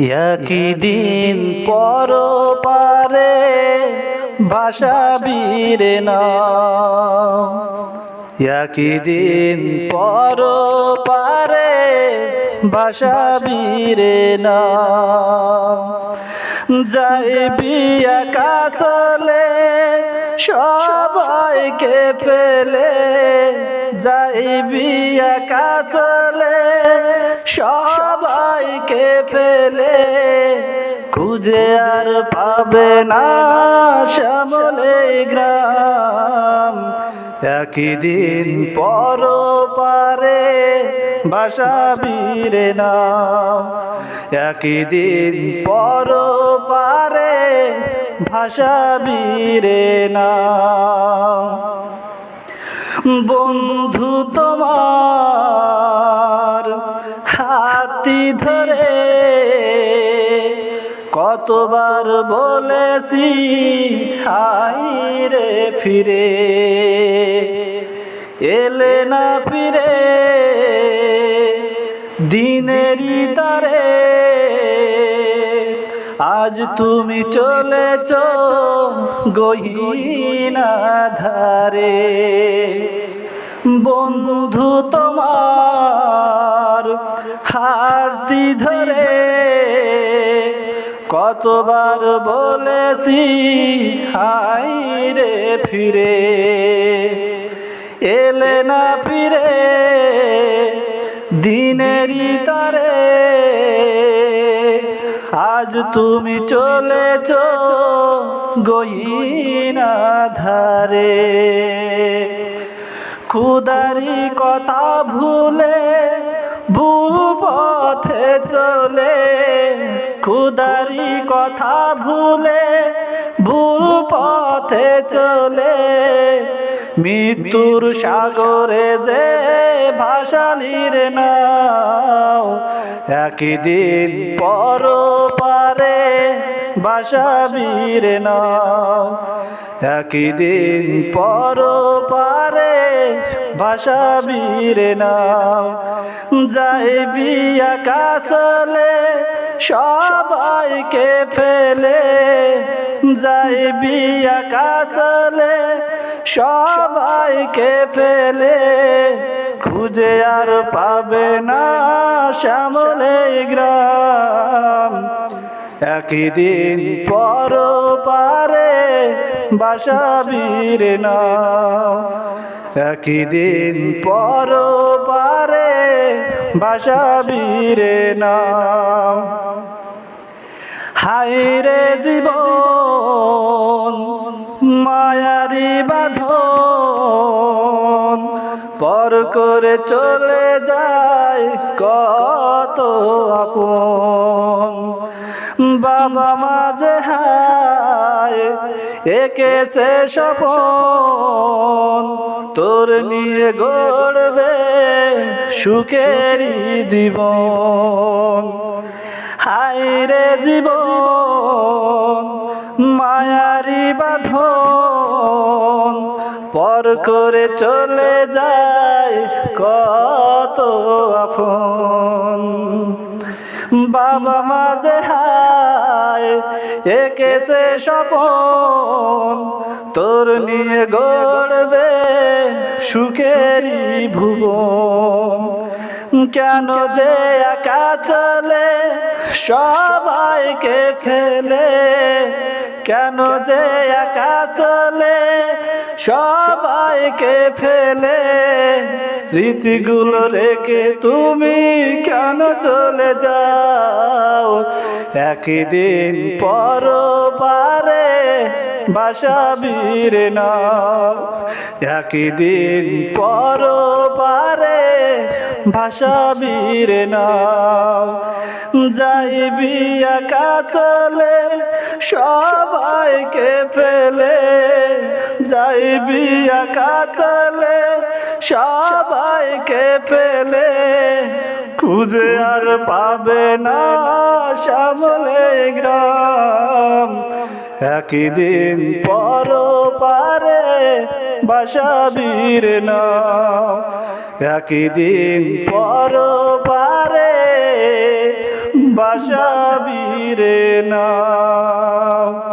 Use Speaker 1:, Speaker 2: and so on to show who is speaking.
Speaker 1: একই দিন পর পারে ভাষা বীরে না একই দিন পর পারে ভাষা বীরে না যাইবি একা চলে, সবাইকে ফেলে। যাইবি একা চলে, সবাইকে ফেলে। খুঁজে আর পাবে না শ্যামলে গ্রাম। একই দিন পর পারে ভাষা বীরে নাম। একই দিন পর পারে ভাষা বীরে নাম। বন্ধু তোমার হাতি ধরে কতবার বলেছি হাই রে ফিরে। এলে না ফিরে, দিনেরই তারে। আজ তুমি চলেছ গহিনা ধারে। বন্ধু তোমার হাতি ধরে কতবার বলেছি, হাই রে ফিরে। এলে না ফিরে দিনেরই তারে। আজ তুমি চলেছ গইনা ধারে। খুদারি কথা ভুলে ভুল কথা ভুলে, ভুল পথে চলে। মৃত্যুর সাগরে যে ভাসালির নাও, একই দিন পর পারে বাসাবীর নাও। একই দিন পর পারে ভাসাবীর নাও। যাই যাইবি আকাশলে সবাইকে ফেলে যাইবি আকাশলে, সবাইকে ফেলে, খুঁজে আর পাবে না শ্যামলে গ্রাম। একই দিন পর পারে বাসা বীর না একই দিন পর পারে বাসা বীর না হায় রে জীবন, মায়ারি বাঁধন। পর করে চলে যায় কত আপন। বাবা মাঝে হায় একে সে সপন তোর নিয়ে গড়বে সুখের জীবন। হাই রে জীবন মায়ারি বাঁধন। পর করে চলে বাবা মাঝে হায়, একেছে স্বপন। তোর নিয়ে গড়বে সুখেরই ভুবন। কেন যে একা চলে, সবাইকে ফেলে কেন যে একা চলে? সবাইকে ফেলে। স্মৃতিগুলো রেখে তুমি কেন চলে যাও? একদিন পর পারে বাসা বীর নাও একদিন পর পারে ভাষা বীর নাও যাইবি একা চলে সবাইকে ফেলে। যাইবি একা চলে সবাইকে ফেলে। খুঁজে আর পাবে না শ্যামলে গ্রাম। একই দিন পর পারে বাসাবীর নাম। একই দিন পর পারে বাসাবীর নাও